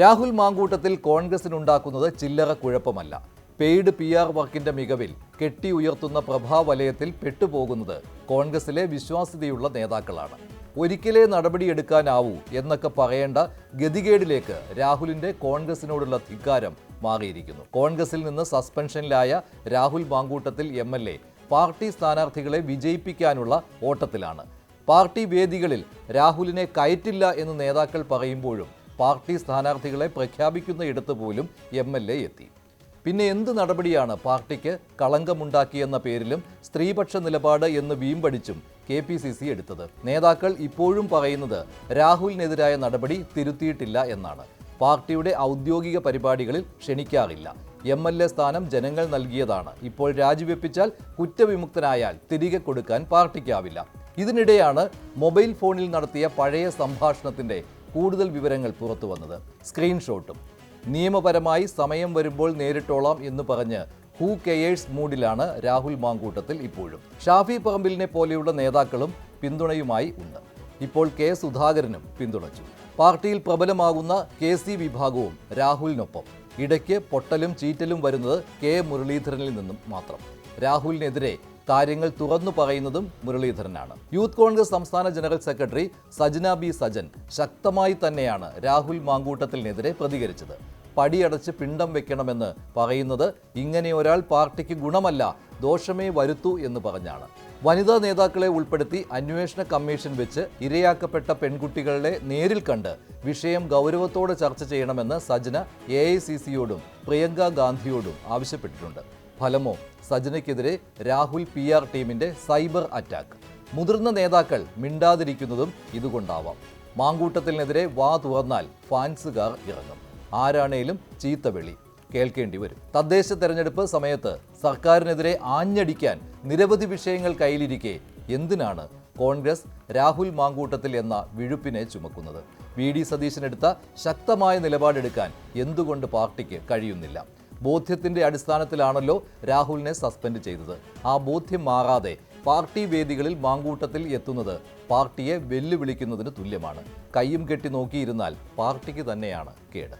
രാഹുൽ മാങ്കൂട്ടത്തിൽ കോൺഗ്രസിനുണ്ടാക്കുന്നത് ചില്ലറ കുഴപ്പമല്ല. Paid P R വർക്കിന്റെ മികവിൽ കെട്ടി ഉയർത്തുന്ന പ്രഭാവലയത്തിൽ പെട്ടുപോകുന്നത് കോൺഗ്രസിലെ വിശ്വാസ്യതയുള്ള നേതാക്കളാണ്. ഒരിക്കലേ നടപടിയെടുക്കാനാവൂ എന്നൊക്കെ പറയേണ്ട ഗതികേടിലേക്ക് രാഹുലിന്റെ കോൺഗ്രസിനോടുള്ള ധിക്കാരം മാറിയിരിക്കുന്നു. കോൺഗ്രസിൽ നിന്ന് സസ്പെൻഷനിലായ രാഹുൽ മാങ്കൂട്ടത്തിൽ എം പാർട്ടി സ്ഥാനാർത്ഥികളെ വിജയിപ്പിക്കാനുള്ള ഓട്ടത്തിലാണ്. പാർട്ടി വേദികളിൽ രാഹുലിനെ കയറ്റില്ല എന്ന് നേതാക്കൾ പറയുമ്പോഴും പാർട്ടി സ്ഥാനാർത്ഥികളെ പ്രഖ്യാപിക്കുന്ന ഇടത്ത് പോലും എം എൽ എ എത്തി. പിന്നെ എന്ത് നടപടിയാണ് പാർട്ടിക്ക് കളങ്കമുണ്ടാക്കിയെന്ന പേരിലും സ്ത്രീപക്ഷ നിലപാട് എന്ന് വീമ്പടിച്ചും കെ പി സി സി എടുത്തത്? നേതാക്കൾ ഇപ്പോഴും പറയുന്നത് രാഹുലിനെതിരായ നടപടി തിരുത്തിയിട്ടില്ല എന്നാണ്. പാർട്ടിയുടെ ഔദ്യോഗിക പരിപാടികളിൽ ക്ഷണിക്കാറില്ല. എം എൽ എ സ്ഥാനം ജനങ്ങൾ നൽകിയതാണ്. ഇപ്പോൾ രാജിവെപ്പിച്ചാൽ കുറ്റവിമുക്തനായാൽ തിരികെ കൊടുക്കാൻ പാർട്ടിക്കാവില്ല. ഇതിനിടെയാണ് മൊബൈൽ ഫോണിൽ നടത്തിയ പഴയ സംഭാഷണത്തിന്റെ കൂടുതൽ വിവരങ്ങൾ പുറത്തു വന്നത്. സ്ക്രീൻഷോട്ടും. നിയമപരമായി സമയം വരുമ്പോൾ നേരിട്ടോളാം എന്ന് പറഞ്ഞ് ഹൂ കെയേഴ്സ് മൂഡിലാണ് രാഹുൽ മാങ്കൂട്ടത്തിൽ ഇപ്പോഴും. ഷാഫി പറമ്പിലിനെ പോലെയുള്ള നേതാക്കളും പിന്തുണയുമായി ഉണ്ട്. ഇപ്പോൾ കെ സുധാകരനും പിന്തുണച്ചു. പാർട്ടിയിൽ പ്രബലമാകുന്ന കെ സി വിഭാഗവും രാഹുലിനൊപ്പം. ഇടയ്ക്ക് പൊട്ടലും ചീറ്റലും വരുന്നത് കെ മുരളീധരനിൽ നിന്നും മാത്രം. രാഹുലിനെതിരെ കാര്യങ്ങൾ തുറന്നു പറയുന്നതും മുരളീധരനാണ്. യൂത്ത് കോൺഗ്രസ് സംസ്ഥാന general secretary Sajana B Sajan ശക്തമായി തന്നെയാണ് രാഹുൽ മാങ്കൂട്ടത്തിനെതിരെ പ്രതികരിച്ചത്. പടിയടച്ച് പിണ്ടം വെക്കണമെന്ന് പറയുന്നത് ഇങ്ങനെ ഒരാൾ പാർട്ടിക്ക് ഗുണമല്ല ദോഷമേ വരുത്തൂ എന്ന് പറഞ്ഞാണ്. വനിതാ നേതാക്കളെ ഉൾപ്പെടുത്തി അന്വേഷണ കമ്മീഷൻ വെച്ച് ഇരയാക്കപ്പെട്ട പെൺകുട്ടികളെ നേരിൽ കണ്ട് വിഷയം ഗൗരവത്തോടെ ചർച്ച ചെയ്യണമെന്ന് സജന എ ഐ സി സിയോടും പ്രിയങ്ക ഗാന്ധിയോടും ആവശ്യപ്പെട്ടിട്ടുണ്ട്. ഫലമോ? സജനയ്ക്കെതിരെ രാഹുൽ പി ആർ ടീമിന്റെ സൈബർ അറ്റാക്ക്. മുതിർന്ന നേതാക്കൾ മിണ്ടാതിരിക്കുന്നതും ഇതുകൊണ്ടാവാം. മാങ്കൂട്ടത്തിനെതിരെ വാ തുറന്നാൽ ഫാൻസുകാർ ഇറങ്ങും. ആരാണേലും ചീത്ത വെളി കേൾക്കേണ്ടി വരും. തദ്ദേശ തെരഞ്ഞെടുപ്പ് സമയത്ത് സർക്കാരിനെതിരെ ആഞ്ഞടിക്കാൻ നിരവധി വിഷയങ്ങൾ കയ്യിലിരിക്കെ എന്തിനാണ് കോൺഗ്രസ് രാഹുൽ മാങ്കൂട്ടത്തിൽ എന്ന വിഴുപ്പിനെ ചുമക്കുന്നത്? വി ഡി സതീശനെടുത്ത ശക്തമായ നിലപാടെടുക്കാൻ എന്തുകൊണ്ട് പാർട്ടിക്ക് കഴിയുന്നില്ല? ബോധ്യത്തിന്റെ അടിസ്ഥാനത്തിലാണല്ലോ രാഹുലിനെ സസ്പെൻഡ് ചെയ്തത്. ആ ബോധ്യം മാറാതെ പാർട്ടി വേദികളിൽ മാങ്കൂട്ടത്തിൽ എത്തുന്നത് പാർട്ടിയെ വെല്ലുവിളിക്കുന്നതിന് തുല്യമാണ്. കയ്യും കെട്ടി നോക്കിയിരുന്നാൽ പാർട്ടിക്ക് തന്നെയാണ് കേട്.